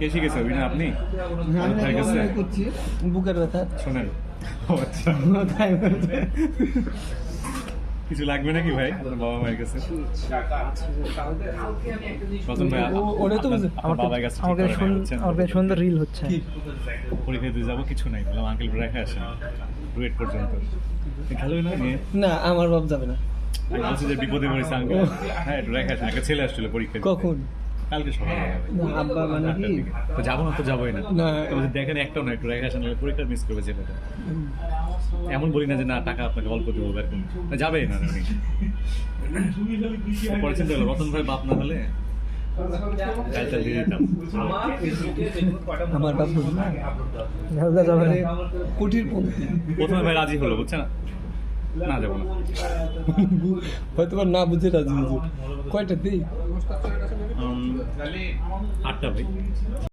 কে শিখেছে অভিনয় আপনি? হ্যাঁ, আমি করছি। বুকের ব্যথা। শোনেন। আচ্ছা। কিছু লাগবে নাকি ভাই? আপনার বাবা মায়ের কাছে? রতন ভাই ও- তো আমার বাবার কাছে আমাকে সুন- সুন্দর রিল হচ্ছে। পরীক্ষা দিতে যাব? কিছু নাই। বললাম আঙ্কেল রেখে আসেন। ডুয়েট পর্যন্ত। খেলোই না না আমার বাপ যাবে না। আমি বলছি যে বিপদে পড়েছে আঙ্কেল হ্যাঁ রেখে আসেন। একটা ছেলে আসছিল পরীক্ষা কখন? কালকে সকালে না আব্বা মানে কি? তো যাব না তো যাবোই না। না। তো দেখেন একটাও না একটু রেখে আসেন নাহলে পরীক্ষা মিস করবে ছেলেটা এমন বলি না যে না টাকা আপনাকে অল্প দেবো এরকম। না যাবেই না পরে চিন্তা করল রতন ভাই বাপ না হলে আমার বাপ কুটির প্রথমে ভাই রাজি হলো বুঝছেন? না যাব না। হয়তো বা না বুঝে রাজি বুঝে কয়টা দিই আটটা ভাই